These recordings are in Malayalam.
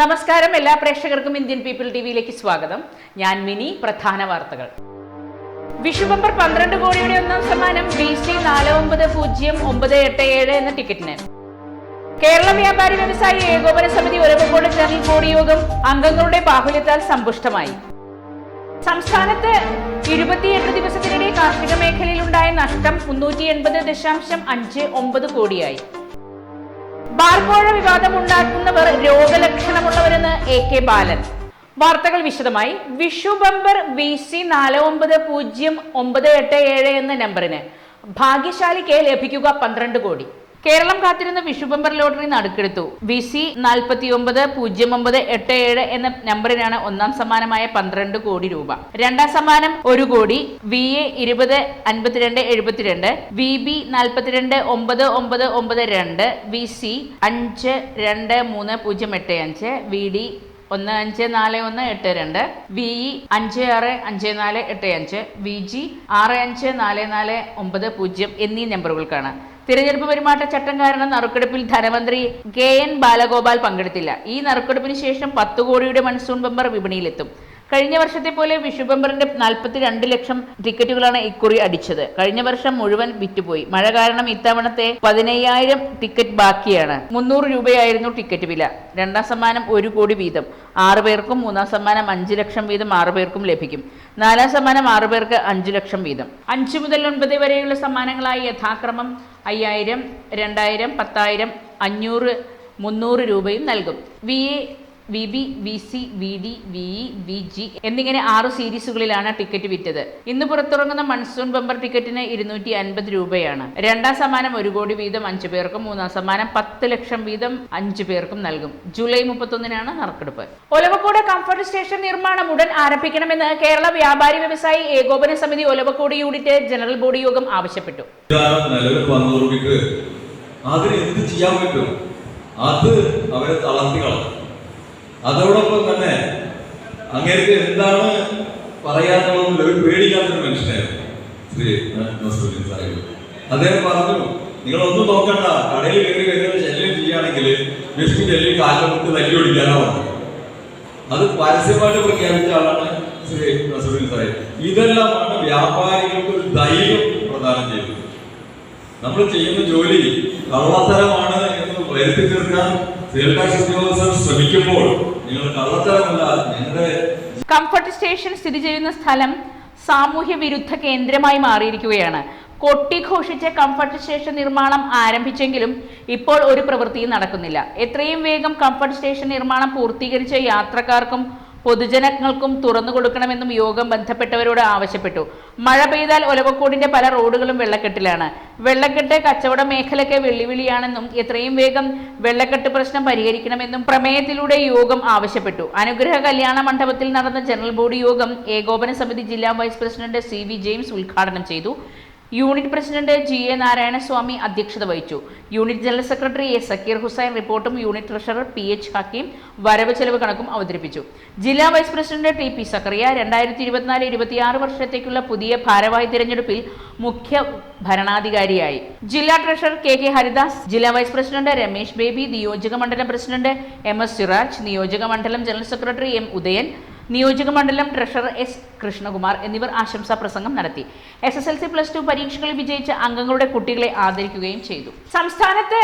നമസ്കാരം എല്ലാ പ്രേക്ഷകർക്കും ഇന്ത്യൻ പീപ്പിൾ ടി വിയിലേക്ക് സ്വാഗതം. ഞാൻ മിനി പ്രധാന വാർത്തകൾ. വിഷുബമ്പർ പന്ത്രണ്ട് കോടിയുടെ ഒന്നാം സമ്മാനം ബി സി നാല് ഒമ്പത് പൂജ്യം ഒമ്പത് എട്ട് ഏഴ് എന്ന ടിക്കറ്റിന്. കേരള വ്യാപാരി വ്യവസായി ഏകോപന സമിതി ഒരവക്കോട് ജനറൽ ബോർഡ് യോഗം അംഗങ്ങളുടെ ബാഹുല്യത്താൽ സമ്പുഷ്ടമായി. സംസ്ഥാനത്ത് ഇരുപത്തിയെട്ട് ദിവസത്തിനിടെ കാർഷിക മേഖലയിലുണ്ടായ നഷ്ടം മുന്നൂറ്റി എൺപത് ദശാംശം അഞ്ച് ഒമ്പത് കോടിയായി. ബാർക്കോഴ വിവാദം ഉണ്ടാക്കുന്നവർ രോഗലക്ഷണമുള്ളവരെന്ന് എ കെ ബാലൻ. വാർത്തകൾ വിശദമായി. വിഷു ബമ്പർ വി സി നാല് ഒമ്പത് പൂജ്യം ഒമ്പത് എട്ട് ഏഴ് എന്ന നമ്പറിന്. ഭാഗ്യശാലിക്ക് ലഭിക്കുക പന്ത്രണ്ട് കോടി. കേരളം കാത്തിരുന്ന വിഷു ബമ്പർ ലോട്ടറി നടുക്കെടുത്തു. വി സി നാൽപ്പത്തി ഒമ്പത് പൂജ്യം ഒമ്പത് എട്ട് ഏഴ് എന്ന നമ്പറിനാണ് ഒന്നാം സമ്മാനമായ പന്ത്രണ്ട് കോടി രൂപ. രണ്ടാം സമ്മാനം ഒരു കോടി വി എ ഇരുപത് അൻപത്തിരണ്ട് എഴുപത്തിരണ്ട് വി ബി നാൽപ്പത്തിരണ്ട് ഒമ്പത് ഒമ്പത് ഒമ്പത് രണ്ട് വി സി അഞ്ച് രണ്ട് മൂന്ന് പൂജ്യം എട്ട് അഞ്ച് വി ഡി ഒന്ന് അഞ്ച് നാല് ഒന്ന് എട്ട് രണ്ട് വി ഇ അഞ്ച് ആറ് അഞ്ച് നാല് എട്ട് അഞ്ച് വി ജി ആറ് അഞ്ച് നാല് നാല് ഒമ്പത് പൂജ്യം എന്നീ നമ്പറുകൾക്കാണ്. തിരഞ്ഞെടുപ്പ് പെരുമാറ്റച്ചട്ടം കാരണം നറുക്കെടുപ്പിൽ ധനമന്ത്രി കെ എൻ ബാലഗോപാൽ പങ്കെടുത്തില്ല. ഈ നറുക്കെടുപ്പിന് ശേഷം പത്ത് കോടിയുടെ മൺസൂൺ ബമ്പർ വിപണിയിലെത്തും. കഴിഞ്ഞ വർഷത്തെ പോലെ വിഷു നാൽപ്പത്തി നാൽപ്പത്തിരണ്ട് ലക്ഷം ടിക്കറ്റുകളാണ് ഇക്കുറി അടിച്ചത്. കഴിഞ്ഞ വർഷം മുഴുവൻ വിറ്റുപോയി. മഴ കാരണം ഇത്തവണത്തെ പതിനയ്യായിരം ടിക്കറ്റ് ബാക്കിയാണ്. മുന്നൂറ് രൂപയായിരുന്നു ടിക്കറ്റ് വില. രണ്ടാം സമ്മാനം ഒരു കോടി വീതം. ആറു പേർക്കും മൂന്നാം സമ്മാനം അഞ്ച് ലക്ഷം വീതം ആറു പേർക്കും ലഭിക്കും. നാലാം സമ്മാനം ആറു പേർക്ക് അഞ്ച് ലക്ഷം വീതം. അഞ്ച് മുതൽ ഒൻപത് വരെയുള്ള സമ്മാനങ്ങളായി യഥാക്രമം അയ്യായിരം രണ്ടായിരം പത്തായിരം അഞ്ഞൂറ് മുന്നൂറ് രൂപയും നൽകും. V A V B V C V D V E V G എന്നിങ്ങനെ ആറ് സീരീസുകളിലാണ് ടിക്കറ്റ് വിറ്റത്. ഇന്ന് പുറത്തിറങ്ങുന്ന മൺസൂൺ ബമ്പർ ടിക്കറ്റിന് ഇരുന്നൂറ്റി അൻപത് രൂപയാണ്. രണ്ടാം സമ്മാനം ഒരു കോടി വീതം അഞ്ചു പേർക്കും മൂന്നാം സമ്മാനം പത്ത് ലക്ഷം വീതം അഞ്ചു പേർക്കും നൽകും. ജൂലൈ മുപ്പത്തൊന്നിനാണ് നറുക്കെടുപ്പ്. ഒലവക്കോട് കംഫർട്ട് സ്റ്റേഷൻ നിർമ്മാണം ഉടൻ ആരംഭിക്കണമെന്ന് കേരള വ്യാപാരി വ്യവസായി ഏകോപന സമിതി ഒലവക്കോട് യൂണിറ്റ് ജനറൽ ബോഡി യോഗം ആവശ്യപ്പെട്ടു. അതിന് എന്ത് ചെയ്യാൻ പറ്റും? അത് അവരെ തളർത്തി കളഞ്ഞു. അതോടൊപ്പം തന്നെ അങ്ങേക്ക് എന്താണ് പറയാത്തതെന്നുള്ള ഒരു പേടിക്കാത്തൊരു മനുഷ്യനായിരുന്നു ശ്രീ സാഹിബ്. അദ്ദേഹം പറഞ്ഞു നിങ്ങളൊന്നും നോക്കണ്ട. കടയിൽ കയറി വരുന്നത് ശല്യം ചെയ്യുകയാണെങ്കിൽ വിഷ്ണു ഡൽഹി കാറ്റമുട്ട് തല്ലി ഒടിക്കാനാ പറഞ്ഞു അത് പരസ്യമായിട്ട് പ്രഖ്യാപിച്ച ആളാണ് ശ്രീ നസറുദ്ദീൻ സാഹിബ്. ഇതെല്ലാമാണ് വ്യാപാരികൾക്ക് ഒരു ധൈര്യം പ്രദാനം ചെയ്തത് നമ്മൾ ചെയ്യുന്ന ജോലി കള്ളത്തരമാണ് എന്ന് വരുത്തി തീർക്കാൻ ഞങ്ങളുടെ കംഫർട്ട് സ്റ്റേഷൻ സ്ഥിതി ചെയ്യുന്ന സ്ഥലം സാമൂഹ്യ വിരുദ്ധ കേന്ദ്രമായി മാറിയിരിക്കുകയാണ്. കൊട്ടിഘോഷിച്ച് കംഫർട്ട് സ്റ്റേഷൻ നിർമ്മാണം ആരംഭിച്ചെങ്കിലും ഇപ്പോൾ ഒരു പ്രവൃത്തിയും നടക്കുന്നില്ല. എത്രയും വേഗം കംഫർട്ട് സ്റ്റേഷൻ നിർമ്മാണം പൂർത്തീകരിച്ച യാത്രക്കാർക്കും പൊതുജനങ്ങൾക്കും തുറന്നു കൊടുക്കണമെന്നും യോഗം ബന്ധപ്പെട്ടവരോട് ആവശ്യപ്പെട്ടു. മഴ പെയ്താൽ ഒലവക്കോടിന്റെ പല റോഡുകളും വെള്ളക്കെട്ടിലാണ്. വെള്ളക്കെട്ട് കച്ചവട മേഖലയ്ക്ക് വെല്ലുവിളിയാണെന്നും എത്രയും വേഗം വെള്ളക്കെട്ട് പ്രശ്നം പരിഹരിക്കണമെന്നും പ്രമേയത്തിലൂടെ യോഗം ആവശ്യപ്പെട്ടു. അനുഗ്രഹ കല്യാണ മണ്ഡപത്തിൽ നടന്ന ജനറൽ ബോഡി യോഗം ഏകോപന സമിതി ജില്ലാ vice president C V James ഉദ്ഘാടനം ചെയ്തു. Unit president G A Narayanaswamy അധ്യക്ഷത വഹിച്ചു. Unit general secretary A Zakir Hussain റിപ്പോർട്ടും unit treasurer P H Hakeem വരവ് ചെലവ് കണക്കും അവതരിപ്പിച്ചു. ജില്ലാ vice president T P Zachariah രണ്ടായിരത്തി ഇരുപത്തിനാല് ഇരുപത്തിയാറ് വർഷത്തേക്കുള്ള പുതിയ ഭാരവാഹി തിരഞ്ഞെടുപ്പിൽ മുഖ്യ ഭരണാധികാരിയായി. ജില്ലാ ട്രഷറർ കെ കെ ഹരിദാസ് ജില്ലാ വൈസ് പ്രസിഡന്റ് രമേശ് ബേബി നിയോജക മണ്ഡലം പ്രസിഡന്റ് എം എസ് സിറാജ് നിയോജക മണ്ഡലം ജനറൽ സെക്രട്ടറി എം ഉദയൻ നിയോജക മണ്ഡലം ട്രഷറർ എസ് കൃഷ്ണകുമാർ എന്നിവർ ആശംസാ പ്രസംഗം നടത്തി. S S L C plus two പരീക്ഷകളിൽ വിജയിച്ച അംഗങ്ങളുടെ കുട്ടികളെ ആദരിക്കുകയും ചെയ്തു. സംസ്ഥാനത്ത്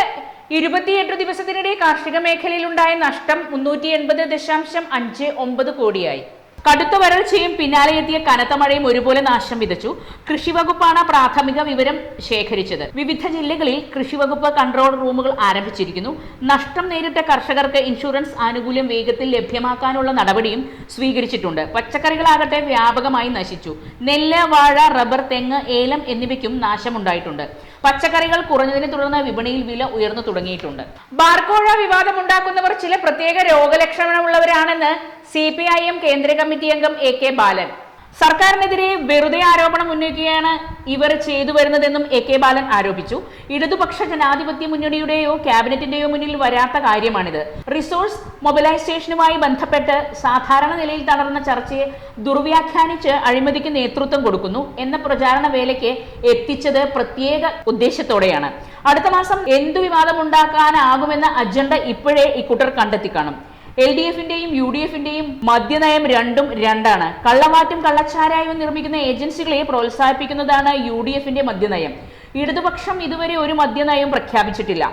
ഇരുപത്തിയെട്ട് ദിവസത്തിനിടെ കാർഷിക മേഖലയിലുണ്ടായ നഷ്ടം മുന്നൂറ്റി എൺപത് ദശാംശം അഞ്ച് ഒമ്പത് കോടിയായി. കടുത്ത വരൾച്ചയും പിന്നാലെ എത്തിയ കനത്ത മഴയും ഒരുപോലെ നാശം വിതച്ചു. കൃഷിവകുപ്പാണ് പ്രാഥമിക വിവരം ശേഖരിച്ചത്. വിവിധ ജില്ലകളിൽ കൃഷിവകുപ്പ് കൺട്രോൾ റൂമുകൾ ആരംഭിച്ചിരിക്കുന്നു. നഷ്ടം നേരിട്ട കർഷകർക്ക് ഇൻഷുറൻസ് ആനുകൂല്യം വേഗത്തിൽ ലഭ്യമാക്കാനുള്ള നടപടിയും സ്വീകരിച്ചിട്ടുണ്ട്. പച്ചക്കറികളാകട്ടെ വ്യാപകമായി നശിച്ചു. നെല്ല് വാഴ റബ്ബർ തെങ്ങ് ഏലം എന്നിവയ്ക്കും നാശമുണ്ടായിട്ടുണ്ട്. പച്ചക്കറികൾ കുറഞ്ഞതിനെ തുടർന്ന് വിപണിയിൽ വില ഉയർന്നു തുടങ്ങിയിട്ടുണ്ട്. ബാർക്കോഴ വിവാദമുണ്ടാക്കുന്നവർ ചില പ്രത്യേക രോഗലക്ഷണമുള്ളവരാണെന്ന് സി പി ഐ എം കേന്ദ്ര കമ്മിറ്റി അംഗം എ കെ ബാലൻ. സർക്കാരിനെതിരെ വെറുതെ ആരോപണം ഉന്നയിക്കുകയാണ് ഇവർ ചെയ്തു വരുന്നതെന്നും എ കെ ബാലൻ ആരോപിച്ചു. ഇടതുപക്ഷ ജനാധിപത്യ മുന്നണിയുടെയോ ക്യാബിനറ്റിന്റെയോ മുന്നിൽ വരാത്ത കാര്യമാണിത്. റിസോഴ്സ് മൊബിലൈസേഷനുമായി ബന്ധപ്പെട്ട് സാധാരണ നിലയിൽ തളർന്ന ചർച്ചയെ ദുർവ്യാഖ്യാനിച്ച് അഴിമതിക്ക് നേതൃത്വം കൊടുക്കുന്നു എന്ന പ്രചാരണ വേലയ്ക്ക് എത്തിച്ചത് പ്രത്യേക ഉദ്ദേശത്തോടെയാണ്. അടുത്ത മാസം എന്തു വിവാദം ഉണ്ടാക്കാനാകുമെന്ന അജണ്ട ഇപ്പോഴേ ഇക്കൂട്ടർ കണ്ടെത്തി കാണും എൽ ഡി എഫിന്റെയും യു ഡി എഫിന്റെയും മദ്യനയം രണ്ടും രണ്ടാണ്. കള്ളമാറ്റും കള്ളച്ചാരായവും നിർമ്മിക്കുന്ന ഏജൻസികളെ പ്രോത്സാഹിപ്പിക്കുന്നതാണ് യു ഡി എഫിന്റെ മദ്യനയം. ഇടതുപക്ഷം ഇതുവരെ ഒരു മദ്യനയം പ്രഖ്യാപിച്ചിട്ടില്ല.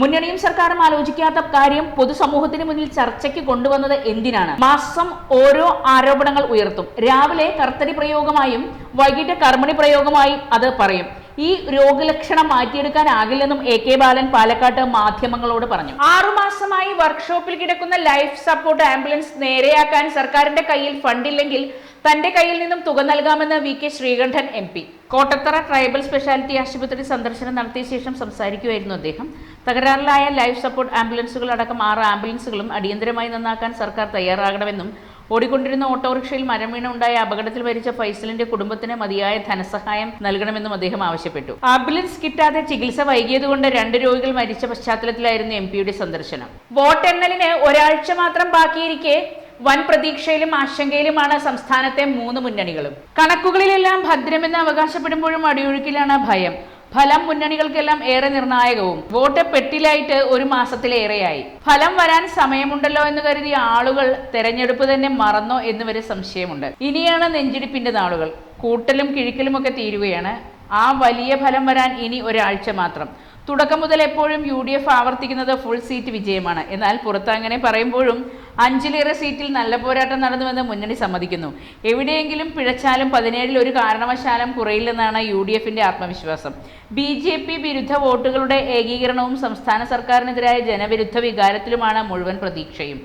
മുന്നണിയും സർക്കാരും ആലോചിക്കാത്ത കാര്യം പൊതുസമൂഹത്തിന് മുന്നിൽ ചർച്ചയ്ക്ക് കൊണ്ടുവന്നത് എന്തിനാണ്? മാസം ഓരോ ആരോപണങ്ങൾ ഉയർത്തും. രാവിലെ കർത്തരി പ്രയോഗമായും വൈകിട്ട് കർമ്മണി പ്രയോഗമായും അത് പറയും. ഈ രോഗലക്ഷണം മാറ്റിയെടുക്കാനാകില്ലെന്നും എ കെ ബാലൻ പാലക്കാട്ട് മാധ്യമങ്ങളോട് പറഞ്ഞു. ആറുമാസമായി വർക്ക്ഷോപ്പിൽ കിടക്കുന്ന ലൈഫ് സപ്പോർട്ട് ആംബുലൻസ് നേരെയാക്കാൻ സർക്കാരിന്റെ കയ്യിൽ ഫണ്ടില്ലെങ്കിൽ തന്റെ കയ്യിൽ നിന്നും തുക നൽകാമെന്ന് V K Sreekandan M P. Kottathara tribal speciality ആശുപത്രി സന്ദർശനം നടത്തിയ ശേഷം സംസാരിക്കുമായിരുന്നു അദ്ദേഹം. തകരാറിലായ ലൈഫ് സപ്പോർട്ട് ആംബുലൻസുകൾ അടക്കം ആറ് ആംബുലൻസുകളും അടിയന്തരമായി നന്നാക്കാൻ സർക്കാർ തയ്യാറാകണമെന്നും ഓടിക്കൊണ്ടിരുന്ന ഓട്ടോറിക്ഷയിൽ മരം വീണുണ്ടായ അപകടത്തിൽ മരിച്ച ഫൈസലിന്റെ കുടുംബത്തിന് മതിയായ ധനസഹായം നൽകണമെന്നും അദ്ദേഹം ആവശ്യപ്പെട്ടു. ആംബുലൻസ് കിട്ടാതെ ചികിത്സ വൈകിയതുകൊണ്ട് രണ്ട് രോഗികൾ മരിച്ച പശ്ചാത്തലത്തിലായിരുന്നു എം പിയുടെ സന്ദർശനം. വോട്ടെണ്ണലിന് ഒരാഴ്ച മാത്രം ബാക്കിയിരിക്കെ വൻ പ്രതീക്ഷയിലും ആശങ്കയിലുമാണ് സംസ്ഥാനത്തെ മൂന്ന് മുന്നണികളും. കണക്കുകളിലെല്ലാം ഭദ്രമെന്ന് അവകാശപ്പെടുമ്പോഴും അടിയൊഴുക്കിലാണ് ഭയം. ഫലം മുന്നണികൾക്കെല്ലാം ഏറെ നിർണായകവും. വോട്ട് പെട്ടിലായിട്ട് ഒരു മാസത്തിലേറെയായി. ഫലം വരാൻ സമയമുണ്ടല്ലോ എന്ന് കരുതിയ ആളുകൾ തെരഞ്ഞെടുപ്പ് തന്നെ മറന്നോ എന്ന് വരെ സംശയമുണ്ട്. ഇനിയാണ് നെഞ്ചിടിപ്പിന്റെ നാളുകൾ. കൂട്ടലും കിഴിക്കലും ഒക്കെ തീരുകയാണ്. ആ വലിയ ഫലം വരാൻ ഇനി ഒരാഴ്ച മാത്രം. തുടക്കം മുതൽ എപ്പോഴും യു ഡി എഫ് ആവർത്തിക്കുന്നത് ഫുൾ സീറ്റ് വിജയമാണ്. എന്നാൽ പുറത്ത് അങ്ങനെ പറയുമ്പോഴും അഞ്ചിലേറെ സീറ്റിൽ നല്ല പോരാട്ടം നടന്നുവെന്ന് മുന്നണി സമ്മതിക്കുന്നു. എവിടെയെങ്കിലും പിഴച്ചാലും പതിനേഴിൽ ഒരു കാരണവശാലും കുറയില്ലെന്നാണ് യു ഡി എഫിന്റെ ആത്മവിശ്വാസം. ബി ജെ പി വിരുദ്ധ വോട്ടുകളുടെ ഏകീകരണവും സംസ്ഥാന സർക്കാരിനെതിരായ ജനവിരുദ്ധ വികാരത്തിലുമാണ് മുഴുവൻ പ്രതീക്ഷയും.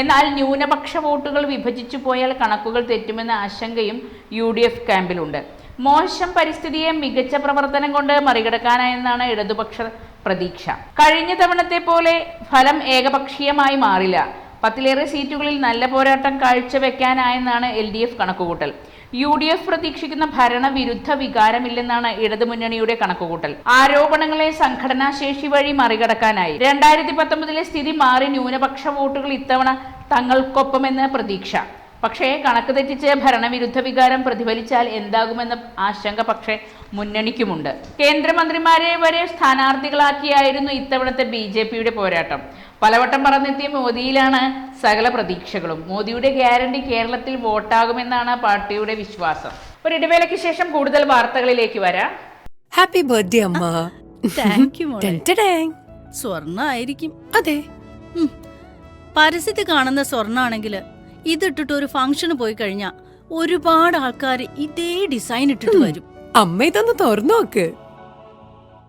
എന്നാൽ ന്യൂനപക്ഷ വോട്ടുകൾ വിഭജിച്ചു പോയാൽ കണക്കുകൾ തെറ്റുമെന്ന ആശങ്കയും യു ഡി എഫ് ക്യാമ്പിലുണ്ട്. മോശം പരിസ്ഥിതിയെ മികച്ച പ്രവർത്തനം കൊണ്ട് മറികടക്കാനായെന്നാണ് ഇടതുപക്ഷ പ്രതീക്ഷ. കഴിഞ്ഞ തവണത്തെ പോലെ ഫലം ഏകപക്ഷീയമായി മാറില്ല. പത്തിലേറെ സീറ്റുകളിൽ നല്ല പോരാട്ടം കാഴ്ചവെക്കാനായെന്നാണ് എൽ ഡി എഫ് കണക്കുകൂട്ടൽ. യു ഡി എഫ് പ്രതീക്ഷിക്കുന്ന ഭരണവിരുദ്ധ വികാരമില്ലെന്നാണ് ഇടതുമുന്നണിയുടെ കണക്കുകൂട്ടൽ. ആരോപണങ്ങളെ സംഘടനാശേഷി വഴി മറികടക്കാനായി. രണ്ടായിരത്തി പത്തൊമ്പതിലെ സ്ഥിതി മാറി ന്യൂനപക്ഷ വോട്ടുകൾ ഇത്തവണ തങ്ങൾക്കൊപ്പമെന്ന് പ്രതീക്ഷ. പക്ഷേ കണക്ക് തെറ്റിച്ച് ഭരണവിരുദ്ധ വികാരം പ്രതിഫലിച്ചാൽ എന്താകുമെന്ന ആശങ്ക പക്ഷേ മുന്നണിക്കുമുണ്ട്. കേന്ദ്രമന്ത്രിമാരെ വരെ സ്ഥാനാർത്ഥികളാക്കിയായിരുന്നു ഇത്തവണത്തെ ബി പോരാട്ടം. പലവട്ടം പറഞ്ഞെത്തിയ മോദിയിലാണ് സകല പ്രതീക്ഷകളും. മോദിയുടെ ഗ്യാരണ്ടി കേരളത്തിൽ വോട്ടാകുമെന്നാണ് പാർട്ടിയുടെ വിശ്വാസം. ഒരു ഇടവേളയ്ക്ക് ശേഷം കൂടുതൽ വാർത്തകളിലേക്ക് വരാം. ഹാപ്പി ബർത്ത്ഡേ അമ്മ. താങ്ക് യു സ്വർണ ആയിരിക്കും അതെ. പരസ്യത്തിൽ കാണുന്ന സ്വർണാണെങ്കിൽ ഇതിട്ടിട്ട് ഒരു ഫംഗ്ഷന് പോയി കഴിഞ്ഞാൽ ഒരുപാട് ആൾക്കാർ ഇതേ ഡിസൈൻ ഇട്ടിട്ട് വരും. അമ്മ ഇതൊന്ന് തുറന്നു നോക്ക്.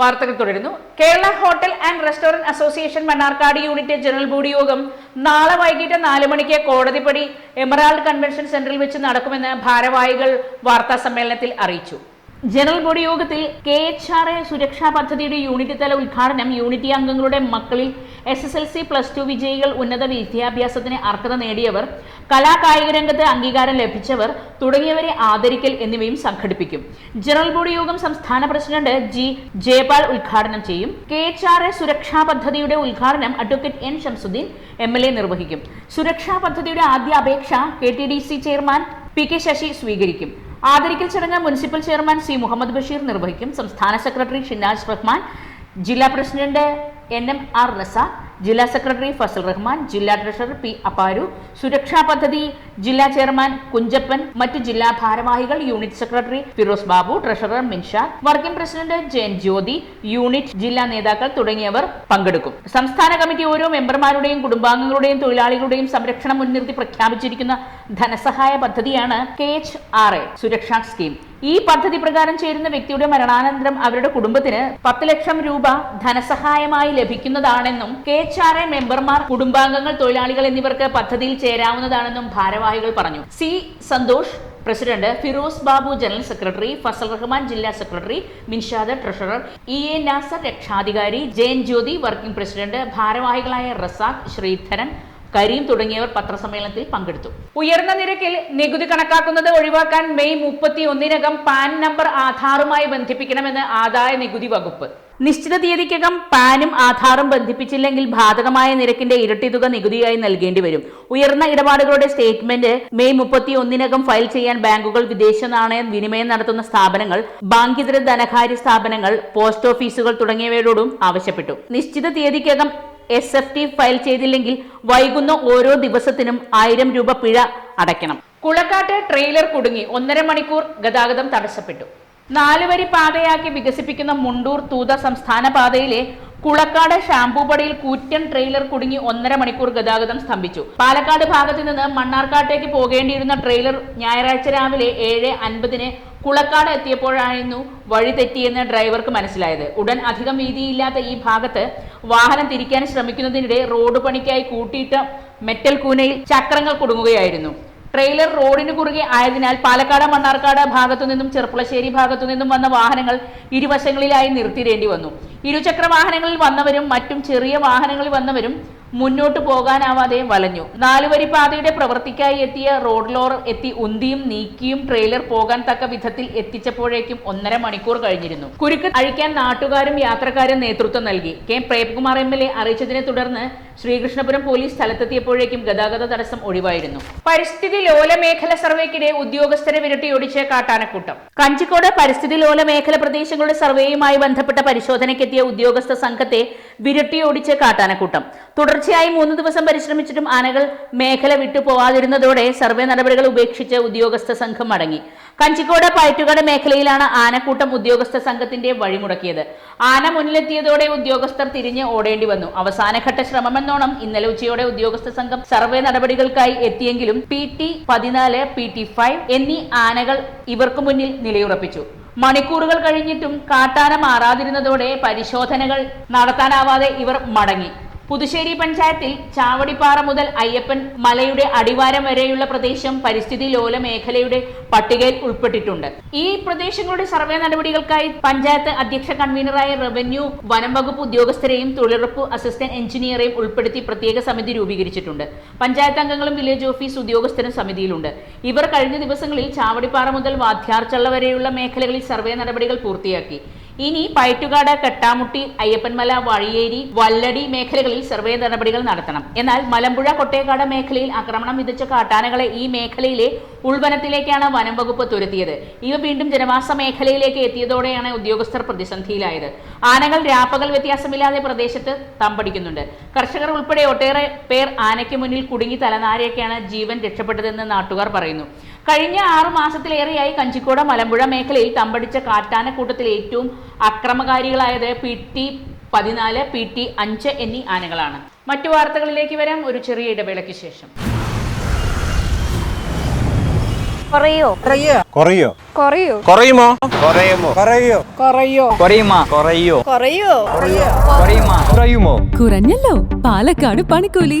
വാർത്തകൾ തുടരുന്നു. Kerala hotel and restaurant association Mannarkkad unit general body യോഗം നാളെ വൈകിട്ട് നാല് മണിക്ക് കോടതിപ്പടി എമറാൾഡ് കൺവെൻഷൻ സെന്ററിൽ വെച്ച് നടക്കുമെന്ന് ഭാരവാഹികൾ വാർത്താ സമ്മേളനത്തിൽ അറിയിച്ചു. ജനറൽ ബോഡി യോഗത്തിൽ കെ എച്ച് ആർ എ സുരക്ഷാ പദ്ധതിയുടെ യൂണിറ്റ് തല ഉദ്ഘാടനം യൂണിറ്റി അംഗങ്ങളുടെ മക്കളിൽ S S L C plus two വിജയികൾ ഉന്നത വിദ്യാഭ്യാസത്തിന് അർഹത നേടിയവർ കലാകായിക രംഗത്ത് അംഗീകാരം ലഭിച്ചവർ തുടങ്ങിയവരെ ആദരിക്കൽ എന്നിവയും സംഘടിപ്പിക്കും. ജനറൽ ബോഡി യോഗം സംസ്ഥാന പ്രസിഡന്റ് ജി ജയപാൽ ഉദ്ഘാടനം ചെയ്യും. കെ എച്ച് ആർ എ സുരക്ഷാ പദ്ധതിയുടെ ഉദ്ഘാടനം advocate N Shamsuddin M L A നിർവഹിക്കും. സുരക്ഷാ പദ്ധതിയുടെ ആദ്യ അപേക്ഷ K T D C chairman P K Sasi സ്വീകരിക്കും. ആദരിക്കൽ ചടങ്ങ് municipal chairman C Muhammad Basheer നിർവഹിക്കും. സംസ്ഥാന സെക്രട്ടറി ഷിനാസ് റഹ്മാൻ ജില്ലാ president N M R Razak ജില്ലാ സെക്രട്ടറി ഫസൽ റഹ്മാൻ ജില്ലാ ട്രഷറർ പി അപ്പാരു സുരക്ഷാ പദ്ധതി ജില്ലാ ചെയർമാൻ കുഞ്ചപ്പൻ മറ്റ് ജില്ലാ ഭാരവാഹികൾ unit secretary Firoz Babu treasurer Minsha working president Jayan Jyothi unit ജില്ലാ നേതാക്കൾ തുടങ്ങിയവർ പങ്കെടുക്കും. സംസ്ഥാന കമ്മിറ്റി ഓരോ മെമ്പർമാരുടെയും കുടുംബാംഗങ്ങളുടെയും തൊഴിലാളികളുടെയും സംരക്ഷണം മുൻനിർത്തി പ്രഖ്യാപിച്ചിരിക്കുന്ന ധനസഹായ പദ്ധതിയാണ് കെ എച്ച് ആർ എ സുരക്ഷാ സ്കീം. ഈ പദ്ധതി പ്രകാരം ചേരുന്ന വ്യക്തിയുടെ മരണാനന്തരം അവരുടെ കുടുംബത്തിന് പത്ത് ലക്ഷം രൂപ ധനസഹായമായി ലഭിക്കുന്നതാണെന്നും കെ എച്ച് ആർ എ മെമ്പർമാർ കുടുംബാംഗങ്ങൾ തൊഴിലാളികൾ എന്നിവർക്ക് പദ്ധതിയിൽ ചേരാവുന്നതാണെന്നും ഭാരവാഹികൾ പറഞ്ഞു. C. Santhosh president Firoz Babu general secretary Fazal Rahman ജില്ലാ secretary Minshad treasurer E. A. Nasar രക്ഷാധികാരി ജയൻ ജ്യോതി വർക്കിംഗ് പ്രസിഡന്റ് ഭാരവാഹികളായ റസാഖ് ശ്രീധരൻ കരീം തുടങ്ങിയവർ പത്രസമ്മേളനത്തിൽ പങ്കെടുത്തു. ഉയർന്ന നിരക്കിൽ നികുതി കണക്കാക്കുന്നത് ഒഴിവാക്കാൻ മെയ് മുപ്പത്തി ഒന്നിനകം പാൻ നമ്പർ ആധാറുമായി ബന്ധിപ്പിക്കണമെന്ന് ആദായ നികുതി വകുപ്പ്. നിശ്ചിത തീയതിക്കകം പാനും ആധാറും ബന്ധിപ്പിച്ചില്ലെങ്കിൽ ബാധകമായ നിരക്കിന്റെ ഇരട്ടി തുക നികുതിയായി നൽകേണ്ടി വരും. ഉയർന്ന ഇടപാടുകളുടെ സ്റ്റേറ്റ്മെന്റ് മെയ് മുപ്പത്തി ഒന്നിനകം ഫയൽ ചെയ്യാൻ ബാങ്കുകൾ വിദേശ നാണയ വിനിമയം നടത്തുന്ന സ്ഥാപനങ്ങൾ ബാങ്കിതര ധനകാര്യ സ്ഥാപനങ്ങൾ പോസ്റ്റ് ഓഫീസുകൾ തുടങ്ങിയവരോടും ആവശ്യപ്പെട്ടു. നിശ്ചിത തീയതിക്കകം എസ് എഫ് ടി ഫയൽ ചെയ്തില്ലെങ്കിൽ വൈകുന്ന ഓരോ ദിവസത്തിനും ആയിരം രൂപ പിഴ അടയ്ക്കണം. കുളക്കാട്ട് ട്രെയിലർ കുടുങ്ങി ഒന്നര മണിക്കൂർ ഗതാഗതം തടസ്സപ്പെട്ടു. നാലുവരി പാതയാക്കി വികസിപ്പിക്കുന്ന മുണ്ടൂർ തൂത സംസ്ഥാന പാതയിലെ കുളക്കാട് ഷാംപൂപടിയിൽ കൂറ്റൻ ട്രെയിലർ കുടുങ്ങി ഒന്നര മണിക്കൂർ ഗതാഗതം സ്തംഭിച്ചു. പാലക്കാട് ഭാഗത്ത് നിന്ന് മണ്ണാർക്കാട്ടേക്ക് പോകേണ്ടിയിരുന്ന ട്രെയിലർ ഞായറാഴ്ച രാവിലെ ഏഴ് അൻപതിന് കുളക്കാട് എത്തിയപ്പോഴായിരുന്നു വഴി തെറ്റിയെന്ന് ഡ്രൈവർക്ക് മനസ്സിലായത്. ഉടൻ അധികം വീതിയില്ലാത്ത ഈ ഭാഗത്ത് വാഹനം തിരിക്കാൻ ശ്രമിക്കുന്നതിനിടെ റോഡ് പണിക്കായി കൂട്ടിയിട്ട മെറ്റൽ കൂനയിൽ ചക്രങ്ങൾ കുടുങ്ങുകയായിരുന്നു. ട്രെയിലർ റോഡിന് കുറുകെ ആയതിനാൽ പാലക്കാട് മണ്ണാർക്കാട് ഭാഗത്തു നിന്നും ചെർപ്പുളശ്ശേരി ഭാഗത്തു നിന്നും വന്ന വാഹനങ്ങൾ ഇരുവശങ്ങളിലായി നിർത്തിയിടേണ്ടി വന്നു. ഇരുചക്ര വാഹനങ്ങളിൽ വന്നവരും മറ്റും ചെറിയ വാഹനങ്ങളിൽ വന്നവരും മുന്നോട്ട് പോകാനാവാതെ വലഞ്ഞു. നാലുവരി പാതയുടെ പ്രവൃത്തിക്കായി എത്തിയ റോഡ് ലോർ എത്തി ഉന്തിയും നീക്കിയും ട്രെയിലർ പോകാൻ തക്ക വിധത്തിൽ എത്തിച്ചപ്പോഴേക്കും ഒന്നര മണിക്കൂർ കഴിഞ്ഞിരുന്നു. കുരുക്ക് അഴിക്കാൻ നാട്ടുകാരും യാത്രക്കാരും നേതൃത്വം നൽകി. K. Premkumar M. L. A അറിയിച്ചതിനെ തുടർന്ന് ശ്രീകൃഷ്ണപുരം പോലീസ് സ്ഥലത്തെത്തിയപ്പോഴേക്കും ഗതാഗത തടസ്സം ഒഴിവായിരുന്നു. പരിസ്ഥിതി ലോല മേഖല സർവേക്കിടെ ഉദ്യോഗസ്ഥരെ വിരട്ടിയൊടിച്ച് കാട്ടാനക്കൂട്ടം. കഞ്ചിക്കോട് പരിസ്ഥിതി ലോല മേഖല പ്രദേശങ്ങളുടെ സർവേയുമായി ബന്ധപ്പെട്ട പരിശോധനയ്ക്കെത്തിയ ഉദ്യോഗസ്ഥ സംഘത്തെ വിരട്ടിയോടിച്ച് കാട്ടാനക്കൂട്ടം. തുടർച്ചയായി മൂന്ന് ദിവസം പരിശ്രമിച്ചിട്ടും ആനകൾ മേഖല വിട്ടു പോവാതിരുന്നതോടെ സർവേ നടപടികൾ ഉപേക്ഷിച്ച് ഉദ്യോഗസ്ഥ സംഘം മടങ്ങി. കഞ്ചിക്കോട് പയറ്റുകാട് മേഖലയിലാണ് ആനക്കൂട്ടം ഉദ്യോഗസ്ഥ സംഘത്തിന്റെ വഴിമുടക്കിയത്. ആന മുന്നിലെത്തിയതോടെ ഉദ്യോഗസ്ഥർ തിരിഞ്ഞ് ഓടേണ്ടി വന്നു. അവസാനഘട്ട ശ്രമമെന്നോണം ഇന്നലെ ഉച്ചയോടെ ഉദ്യോഗസ്ഥ സംഘം സർവേ നടപടികൾക്കായി എത്തിയെങ്കിലും പി ടി പതിനാല് പി ടി ഫൈവ് എന്നീ ആനകൾ ഇവർക്ക് മുന്നിൽ നിലയുറപ്പിച്ചു. മണിക്കൂറുകൾ കഴിഞ്ഞിട്ടും കാട്ടാന മാറാതിരുന്നതോടെ പരിശോധനകൾ നടത്താനാവാതെ ഇവർ മടങ്ങി. പുതുശ്ശേരി പഞ്ചായത്തിൽ ചാവടിപ്പാറ മുതൽ അയ്യപ്പൻ മലയുടെ അടിവാരം വരെയുള്ള പ്രദേശം പരിസ്ഥിതി ലോല മേഖലയുടെ പട്ടികയിൽ ഉൾപ്പെട്ടിട്ടുണ്ട്. ഈ പ്രദേശങ്ങളുടെ സർവേ നടപടികൾക്കായി പഞ്ചായത്ത് അധ്യക്ഷ കൺവീനറായ റവന്യൂ വനം വകുപ്പ് ഉദ്യോഗസ്ഥരെയും തൊഴിലുറപ്പ് അസിസ്റ്റന്റ് എഞ്ചിനീയറെയും ഉൾപ്പെടുത്തി പ്രത്യേക സമിതി രൂപീകരിച്ചിട്ടുണ്ട്. പഞ്ചായത്ത് അംഗങ്ങളും വില്ലേജ് ഓഫീസ് ഉദ്യോഗസ്ഥരും സമിതിയിലുണ്ട്. ഇവർ കഴിഞ്ഞ ദിവസങ്ങളിൽ ചാവടിപ്പാറ മുതൽ വാധ്യാർച്ചള്ള വരെയുള്ള മേഖലകളിൽ സർവേ നടപടികൾ പൂർത്തിയാക്കി. ഇനി പയറ്റുകാട് കെട്ടാമുട്ടി അയ്യപ്പൻമല വഴിയേരി വല്ലടി മേഖലകളിൽ സർവേ നടപടികൾ നടത്തണം. എന്നാൽ മലമ്പുഴ കൊട്ടേക്കാട് മേഖലയിൽ ആക്രമണം വിധിച്ച കാട്ടാനകളെ ഈ മേഖലയിലെ ഉൾവനത്തിലേക്കാണ് വനം വകുപ്പ് തുരത്തിയത്. ഇവ വീണ്ടും ജനവാസ മേഖലയിലേക്ക് എത്തിയതോടെയാണ് ഉദ്യോഗസ്ഥർ പ്രതിസന്ധിയിലായത്. ആനകൾ രാപ്പകൽ വ്യത്യാസമില്ലാതെ പ്രദേശത്ത് തമ്പടിക്കുന്നുണ്ട്. കർഷകർ ഉൾപ്പെടെ ഒട്ടേറെ പേർ ആനയ്ക്ക് മുന്നിൽ കുടുങ്ങി തലനാരിയൊക്കെയാണ് ജീവൻ രക്ഷപ്പെട്ടതെന്ന് നാട്ടുകാർ പറയുന്നു. കഴിഞ്ഞ ആറു മാസത്തിലേറെയായി കഞ്ചിക്കോട് മലമ്പുഴ മേഖലയിൽ തമ്പടിച്ച കാട്ടാനക്കൂട്ടത്തിൽ ഏറ്റവും അക്രമകാരികളായത് പി ടി പതിനാല് പി ടി അഞ്ച് എന്നീ ആനകളാണ് മറ്റു വാർത്തകളിലേക്ക് വരാം ഒരു ചെറിയ ഇടവേളയ്ക്ക് ശേഷം കുറയോ കുറയോ കുറയോ കുറയുമോ കുറയുമോ കുറയോ കുറയോ കുറയുമോ കുറയോ കുറയോ കുറയുമാ കുറയുമോ കുറഞ്ഞല്ലോ പാലക്കാട് പണിക്കൂലി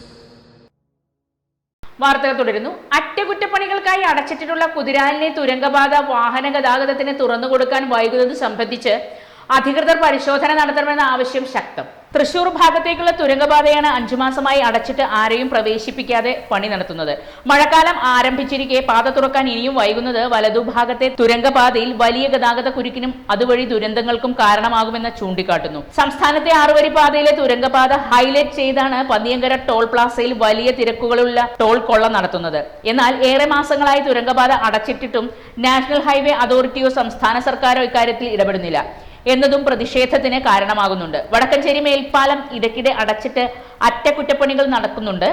വാർത്തകൾ തുടരുന്നു. അറ്റകുറ്റപ്പണികൾക്കായി അടച്ചിട്ടിട്ടുള്ള കുതിരാലിനെ തുരങ്കപാത വാഹന ഗതാഗതത്തിന് തുറന്നുകൊടുക്കാൻ വൈകുന്നത് സംബന്ധിച്ച് അധികൃതർ പരിശോധന നടത്തണമെന്ന ആവശ്യം ശക്തം. തൃശൂർ ഭാഗത്തേക്കുള്ള തുരങ്കപാതയാണ് അഞ്ചു മാസമായി അടച്ചിട്ട് ആരെയും പ്രവേശിപ്പിക്കാതെ പണി നടത്തുന്നത്. മഴക്കാലം ആരംഭിച്ചിരിക്കെ പാത തുറക്കാൻ ഇനിയും വൈകുന്നത് വലതുഭാഗത്തെ തുരങ്കപാതയിൽ വലിയ ഗതാഗത കുരുക്കിനും അതുവഴി ദുരന്തങ്ങൾക്കും കാരണമാകുമെന്ന് ചൂണ്ടിക്കാട്ടുന്നു. സംസ്ഥാനത്തെ ആറുവരി പാതയിലെ തുരങ്കപാത ഹൈലൈറ്റ് ചെയ്താണ് പന്നിയങ്കര ടോൾ പ്ലാസയിൽ വലിയ തിരക്കുകളുള്ള ടോൾ കൊള്ള നടത്തുന്നത്. എന്നാൽ ഏറെ മാസങ്ങളായി തുരങ്കപാത അടച്ചിട്ടിട്ടും നാഷണൽ ഹൈവേ അതോറിറ്റിയോ സംസ്ഥാന സർക്കാരോ ഇക്കാര്യത്തിൽ ഇടപെടുന്നില്ല. എന്നതും പ്രതിഷേധത്തിന് കാരണമാകുന്നുണ്ട്. വടക്കഞ്ചേരി മേൽപ്പാലം ഇടയ്ക്കിടെ അടച്ചിട്ട് അറ്റകുറ്റപ്പണികൾ നടക്കുന്നുണ്ട്.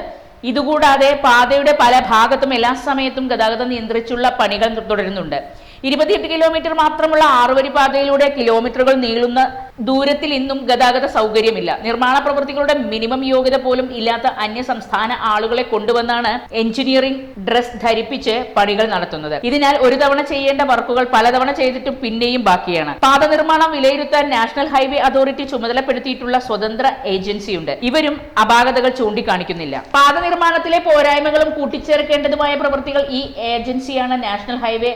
ഇതുകൂടാതെ പാതയുടെ പല ഭാഗത്തും എല്ലാ സമയത്തും ഗതാഗതം നിയന്ത്രിച്ചുള്ള പണികൾ തുടരുന്നുണ്ട്. ഇരുപത്തിയെട്ട് കിലോമീറ്റർ മാത്രമുള്ള ആറുവരി പാതയിലൂടെ കിലോമീറ്ററുകൾ നീളുന്ന ദൂരത്തിൽ ഇന്നും ഗതാഗത സൗകര്യമില്ല. നിർമ്മാണ പ്രവൃത്തികളുടെ മിനിമം യോഗ്യത പോലും ഇല്ലാത്ത അന്യ സംസ്ഥാന ആളുകളെ കൊണ്ടുവന്നാണ് എഞ്ചിനീയറിംഗ് ഡ്രസ് ധരിപ്പിച്ച് പണികൾ നടത്തുന്നത്. ഇതിനാൽ ഒരു തവണ ചെയ്യേണ്ട വർക്കുകൾ പലതവണ ചെയ്തിട്ടും പിന്നെയും ബാക്കിയാണ്. പാത നിർമ്മാണം വിലയിരുത്താൻ നാഷണൽ ഹൈവേ അതോറിറ്റി ചുമതലപ്പെടുത്തിയിട്ടുള്ള സ്വതന്ത്ര ഏജൻസിയുണ്ട്. ഇവരും അപാകതകൾ ചൂണ്ടിക്കാണിക്കുന്നില്ല. പാത നിർമ്മാണത്തിലെ പോരായ്മകളും കൂട്ടിച്ചേർക്കേണ്ടതുമായ പ്രവൃത്തികൾ ഈ ഏജൻസിയാണ് നാഷണൽ ഹൈവേ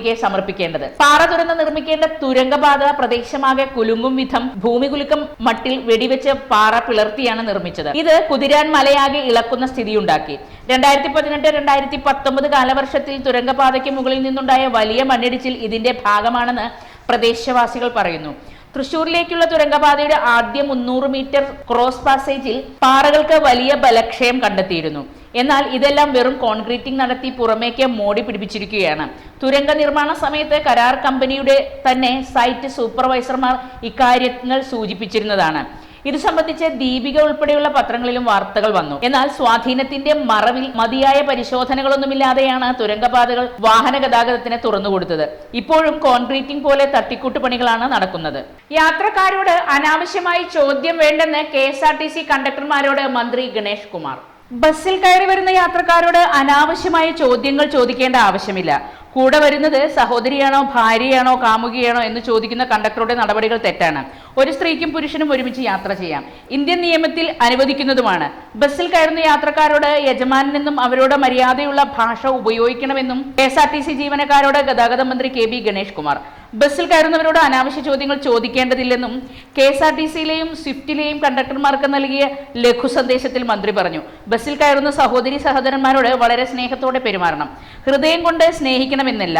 അതോറിറ്റിക്ക് സമർപ്പിക്കേണ്ടത്. പാറ തുറന്ന് നിർമ്മിക്കേണ്ട തുരങ്കപാത പ്രദേശമാകെ കുലുങ്ങും വിധം ഭൂമികുലുക്കം മട്ടിൽ വെടിവെച്ച് പാറ പിളർത്തിയാണ് നിർമ്മിച്ചത്. ഇത് കുതിരാൻ മലയാകെ ഇളക്കുന്ന സ്ഥിതിയുണ്ടാക്കി. രണ്ടായിരത്തി പതിനെട്ട് രണ്ടായിരത്തി പത്തൊമ്പത് കാലവർഷത്തിൽ തുരങ്കപാതയ്ക്ക് മുകളിൽ നിന്നുണ്ടായ വലിയ മണ്ണിടിച്ചിൽ ഇതിന്റെ ഭാഗമാണെന്ന് പ്രദേശവാസികൾ പറയുന്നു. തൃശൂരിലേക്കുള്ള തുരങ്കപാതയുടെ ആദ്യ മുന്നൂറ് മീറ്റർ ക്രോസ് പാസേജിൽ പാറകൾക്ക് വലിയ ബലക്ഷയം കണ്ടെത്തിയിരുന്നു. എന്നാൽ ഇതെല്ലാം വെറും കോൺക്രീറ്റിംഗ് നടത്തി പുറമേക്ക് മോടി പിടിപ്പിച്ചിരിക്കുകയാണ്. തുരങ്ക നിർമ്മാണ സമയത്ത് കരാർ കമ്പനിയുടെ തന്നെ സൈറ്റ് സൂപ്പർവൈസർമാർ ഇക്കാര്യങ്ങൾ സൂചിപ്പിച്ചിരുന്നതാണ്. ഇത് സംബന്ധിച്ച് ദീപിക ഉൾപ്പെടെയുള്ള പത്രങ്ങളിലും വാർത്തകൾ വന്നു. എന്നാൽ സ്വാധീനത്തിന്റെ മറവിൽ മതിയായ പരിശോധനകളൊന്നുമില്ലാതെയാണ് തുരങ്കപാതകൾ വാഹന ഗതാഗതത്തിന് തുറന്നുകൊടുത്തത് ഇപ്പോഴും കോൺക്രീറ്റിംഗ് പോലെ തട്ടിക്കൂട്ട് പണികളാണ് നടക്കുന്നത്. യാത്രക്കാരോട് അനാവശ്യമായി ചോദ്യം വേണ്ടെന്ന് K S R T C കണ്ടക്ടർമാരോട് മന്ത്രി ഗണേഷ് കുമാർ. ബസ്സിൽ കയറി വരുന്ന യാത്രക്കാരോട് അനാവശ്യമായ ചോദ്യങ്ങൾ ചോദിക്കേണ്ട ആവശ്യമില്ല. കൂടെ വരുന്നത് സഹോദരിയാണോ ഭാര്യയാണോ കാമുകിയാണോ എന്ന് ചോദിക്കുന്ന കണ്ടക്ടറുടെ നടപടികൾ തെറ്റാണ്. ഒരു സ്ത്രീക്കും പുരുഷനും ഒരുമിച്ച് യാത്ര ചെയ്യാം. ഇന്ത്യൻ നിയമത്തിൽ അനുവദിക്കുന്നതുമാണ്. ബസ്സിൽ കയറുന്ന യാത്രക്കാരോട് യജമാനെന്നും അവരോട് മര്യാദയുള്ള ഭാഷ ഉപയോഗിക്കണമെന്നും K S R T C ജീവനക്കാരോട് ഗതാഗത മന്ത്രി കെ ബി ഗണേഷ് കുമാർ. ബസ്സിൽ കയറുന്നവരോട് അനാവശ്യ ചോദ്യങ്ങൾ ചോദിക്കേണ്ടതില്ലെന്നും കെ എസ് ആർ ടി സിയിലെയും സ്വിഫ്റ്റിലെയും കണ്ടക്ടർമാർക്ക് നൽകിയ ലഘു സന്ദേശത്തിൽ മന്ത്രി പറഞ്ഞു. ബസ്സിൽ കയറുന്ന സഹോദരി സഹോദരന്മാരോട് വളരെ സ്നേഹത്തോടെ പെരുമാറണം. ഹൃദയം കൊണ്ട് സ്നേഹിക്കണമെന്നില്ല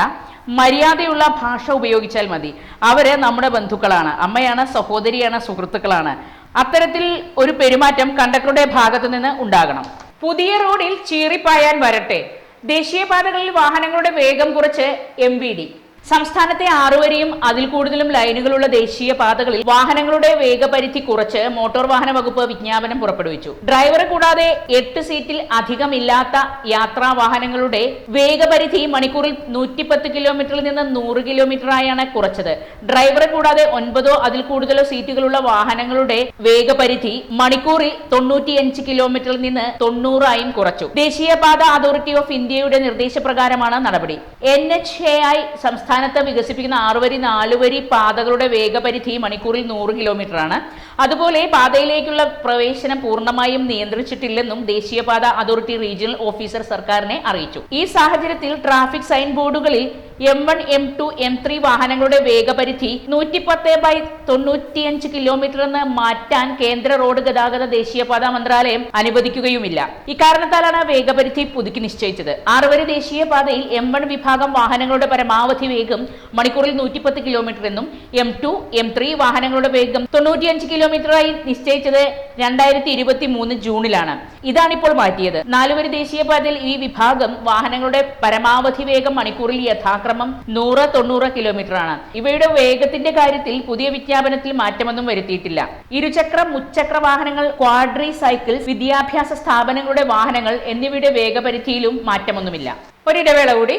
മര്യാദയുള്ള ഭാഷ ഉപയോഗിച്ചാൽ മതി. അവർ നമ്മുടെ ബന്ധുക്കളാണ്. അമ്മയാണ് സഹോദരിയാണ് സുഹൃത്തുക്കളാണ്. അത്തരത്തിൽ ഒരു പെരുമാറ്റം കണ്ടക്ടറുടെ ഭാഗത്തു നിന്ന് ഉണ്ടാകണം. പുതിയ റോഡിൽ ചീറിപ്പായാൻ വരട്ടെ. ദേശീയപാതകളിൽ വാഹനങ്ങളുടെ വേഗം കുറച്ച് എം സംസ്ഥാനത്തെ ആറുവരെയും അതിൽ കൂടുതലും ലൈനുകളുള്ള ദേശീയ പാതകളിൽ വാഹനങ്ങളുടെ വേഗപരിധി കുറച്ച് മോട്ടോർ വാഹന വകുപ്പ് വിജ്ഞാപനം പുറപ്പെടുവിച്ചു. ഡ്രൈവറെ കൂടാതെ എട്ട് സീറ്റിൽ അധികമില്ലാത്ത യാത്രാ വാഹനങ്ങളുടെ വേഗപരിധി മണിക്കൂറിൽ നൂറ്റിപ്പത്ത് കിലോമീറ്ററിൽ നിന്ന് നൂറ് കിലോമീറ്റർ ആയാണ് കുറച്ചത്. ഡ്രൈവറെ കൂടാതെ ഒൻപതോ അതിൽ കൂടുതലോ സീറ്റുകളുള്ള വാഹനങ്ങളുടെ വേഗപരിധി മണിക്കൂറിൽ തൊണ്ണൂറ്റിയഞ്ച് കിലോമീറ്ററിൽ നിന്ന് തൊണ്ണൂറായും കുറച്ചു. ദേശീയപാത അതോറിറ്റി ഓഫ് ഇന്ത്യയുടെ നിർദ്ദേശപ്രകാരമാണ് നടപടി. എൻ എച്ച് എ ഐ സംസ്ഥാനത്ത് വികസിപ്പിക്കുന്ന ആറുവരി നാലുവരി പാതകളുടെ വേഗപരിധി മണിക്കൂറിൽ നൂറ് കിലോമീറ്റർ ആണ് അതുപോലെ പാതയിലേക്കുള്ള പ്രവേശനം പൂർണമായും നിയന്ത്രിച്ചിട്ടില്ലെന്നും ദേശീയപാത അതോറിറ്റി റീജിയണൽ ഓഫീസർ സർക്കാരിനെ അറിയിച്ചു. ഈ സാഹചര്യത്തിൽ traffic sign ബോർഡുകളിൽ M one M two M three വാഹനങ്ങളുടെ വേഗപരിധി നൂറ്റി പത്ത് ബൈ തൊണ്ണൂറ്റിയഞ്ച് കിലോമീറ്റർ എന്ന് മാറ്റാൻ കേന്ദ്ര റോഡ് ഗതാഗത ദേശീയപാത മന്ത്രാലയം അനുവദിക്കുകയുമില്ല. ഇക്കാരണത്താലാണ് വേഗപരിധി പുതുക്കി നിശ്ചയിച്ചത്. ആറുവരി ദേശീയപാതയിൽ എം വൺ വിഭാഗം വാഹനങ്ങളുടെ പരമാവധി വേഗം മണിക്കൂറിൽ നൂറ്റിപ്പത്ത് കിലോമീറ്റർ എന്നും എം ടു എം ത്രീ വാഹനങ്ങളുടെ വേഗം തൊണ്ണൂറ്റിയഞ്ച് കിലോമീറ്ററായി നിശ്ചയിച്ചത് രണ്ടായിരത്തി ഇരുപത്തി മൂന്ന് ജൂണിലാണ്. ഇതാണിപ്പോൾ മാറ്റിയത്. നാലുവരി ദേശീയപാതയിൽ ഈ വിഭാഗം വാഹനങ്ങളുടെ പരമാവധി വേഗം മണിക്കൂറിൽ യഥാക്രമം നൂറ് തൊണ്ണൂറ് കിലോമീറ്റർ ആണ്. ഇവയുടെ വേഗത്തിന്റെ കാര്യത്തിൽ പുതിയ വിജ്ഞാപനത്തിൽ മാറ്റമൊന്നും വരുത്തിയിട്ടില്ല. ഇരുചക്ര മുച്ചക്ര വാഹനങ്ങൾ ക്വാഡ്രി സൈക്കിൾസ് വിദ്യാഭ്യാസ സ്ഥാപനങ്ങളുടെ വാഹനങ്ങൾ എന്നിവയുടെ വേഗപരിധിയിലും മാറ്റമൊന്നുമില്ല. ഒരിടവേള കൂടി.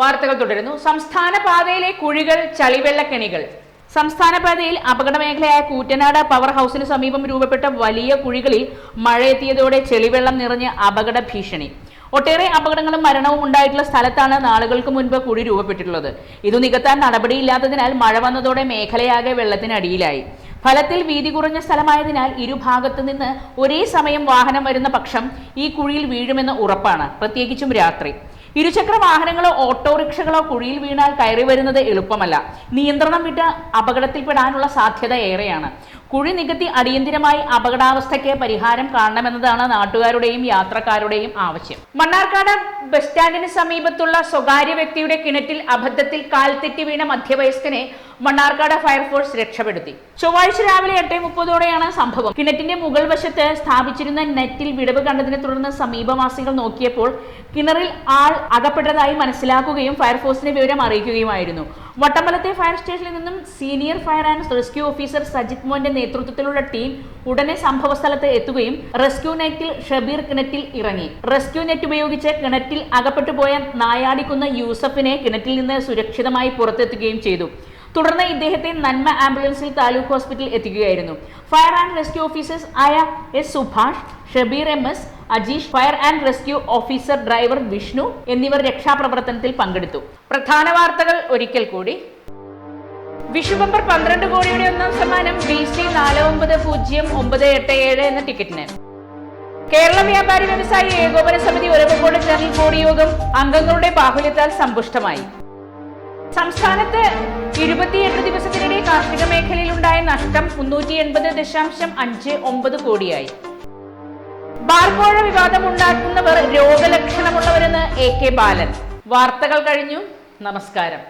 വാർത്തകൾ തുടരുന്നു. സംസ്ഥാന പാതയിലെ കുഴികൾ ചളിവെള്ളക്കെണികൾ. സംസ്ഥാന പാതയിൽ അപകട മേഖലയായ കൂറ്റനാട് പവർ ഹൗസിന് സമീപം രൂപപ്പെട്ട വലിയ കുഴികളിൽ മഴയെത്തിയതോടെ ചെളിവെള്ളം നിറഞ്ഞ് അപകട ഭീഷണി. ഒട്ടേറെ അപകടങ്ങളും മരണവും ഉണ്ടായിട്ടുള്ള സ്ഥലത്താണ് നാളുകൾക്ക് മുൻപ് കുഴി രൂപപ്പെട്ടിട്ടുള്ളത്. ഇത് നികത്താൻ നടപടിയില്ലാത്തതിനാൽ മഴ വന്നതോടെ മേഖലയാകെ വെള്ളത്തിനടിയിലായി. ഫലത്തിൽ വീതി കുറഞ്ഞ സ്ഥലമായതിനാൽ ഇരുഭാഗത്തു നിന്ന് ഒരേ സമയം വാഹനം വരുന്ന പക്ഷം ഈ കുഴിയിൽ വീഴുമെന്ന് ഉറപ്പാണ്. പ്രത്യേകിച്ചും രാത്രി. ഇരുചക്ര വാഹനങ്ങളോ ഓട്ടോറിക്ഷകളോ കുഴിയിൽ വീണാൽ കയറി വരുന്നത് എളുപ്പമല്ല. നിയന്ത്രണം വിട്ട് അപകടത്തിൽപ്പെടാനുള്ള സാധ്യത ഏറെയാണ്. കുഴി നികത്തി അടിയന്തിരമായി അപകടാവസ്ഥയ്ക്ക് പരിഹാരം കാണണമെന്നതാണ് നാട്ടുകാരുടെയും യാത്രക്കാരുടെയും ആവശ്യം. മണ്ണാർക്കാട് ബസ് സ്റ്റാൻഡിന് സമീപത്തുള്ള സ്വകാര്യ വ്യക്തിയുടെ കിണറ്റിൽ അബദ്ധത്തിൽ കാൽ തെറ്റി വീണ മധ്യവയസ്കനെ മണ്ണാർക്കാട് ഫയർഫോഴ്സ് രക്ഷപ്പെടുത്തി. ചൊവ്വാഴ്ച രാവിലെ എട്ട് മുപ്പതോടെയാണ് സംഭവം. കിണറ്റിന്റെ മുകൾ വശത്ത് സ്ഥാപിച്ചിരുന്ന നെറ്റിൽ വിടവ് കണ്ടതിനെ തുടർന്ന് സമീപവാസികൾ നോക്കിയപ്പോൾ കിണറിൽ ആൾ അകപ്പെട്ടതായി മനസ്സിലാക്കുകയും ഫയർഫോഴ്സിനെ വിവരം അറിയിക്കുകയുമായിരുന്നു. വട്ടമ്പലത്തെ ഫയർ സ്റ്റേഷനിൽ നിന്നും senior fire and rescue officer Sajith മോന്റെ നേതൃത്വത്തിലുള്ള ടീം ഉടനെ സംഭവസ്ഥലത്ത് എത്തുകയും റെസ്ക്യൂ നെറ്റിൽ ഷബീർ കിണറ്റിൽ ഇറങ്ങി. റെസ്ക്യൂ നെറ്റ് ഉപയോഗിച്ച് കിണറ്റിൽ അകപ്പെട്ടുപോയ നായാടിക്കുന്ന യൂസഫിനെ കിണറ്റിൽ നിന്ന് സുരക്ഷിതമായി പുറത്തെത്തുകയും ചെയ്തു. തുടർന്ന് ഇദ്ദേഹത്തെ നന്മ ആംബുലൻസിൽ താലൂക്ക് ഹോസ്പിറ്റലിൽ എത്തിക്കുകയായിരുന്നു. ഫയർ ആൻഡ് റെസ്ക്യൂ ഓഫീസേഴ്സ് ആയ S Subhash Shabeer M S Ajeesh fire and rescue officer driver Vishnu എന്നിവർ രക്ഷാപ്രവർത്തനത്തിൽ പങ്കെടുത്തു. പ്രധാന വാർത്തകൾ ഒരിക്കൽ കൂടി. വിഷുബമ്പർ പന്ത്രണ്ട് കോടിയുടെ ഒന്നാം സമ്മാനം ബി സി നാല് ഒമ്പത് പൂജ്യം ഒമ്പത് എട്ട് ഏഴ് എന്ന ടിക്കറ്റിന്. കേരള വ്യാപാരി വ്യവസായി ഏകോപന സമിതി ഒരവക്കോട് ജനറൽ ബോഡി യോഗം അംഗങ്ങളുടെ ബാഹുല്യത്താൽ സമ്പുഷ്ടമായി. സംസ്ഥാനത്ത് ഇരുപത്തിയെട്ട് ദിവസത്തിനിടെ കാർഷിക മേഖലയിൽ ഉണ്ടായ നഷ്ടം മുന്നൂറ്റി എൺപത് ദശാംശം അഞ്ച് ഒമ്പത് കോടിയായി. ബാർക്കോഴ വിവാദം ഉണ്ടാക്കുന്നവർ രോഗലക്ഷണമുള്ളവരെന്ന് എ കെ ബാലൻ. വാർത്തകൾ കഴിഞ്ഞു. നമസ്കാരം.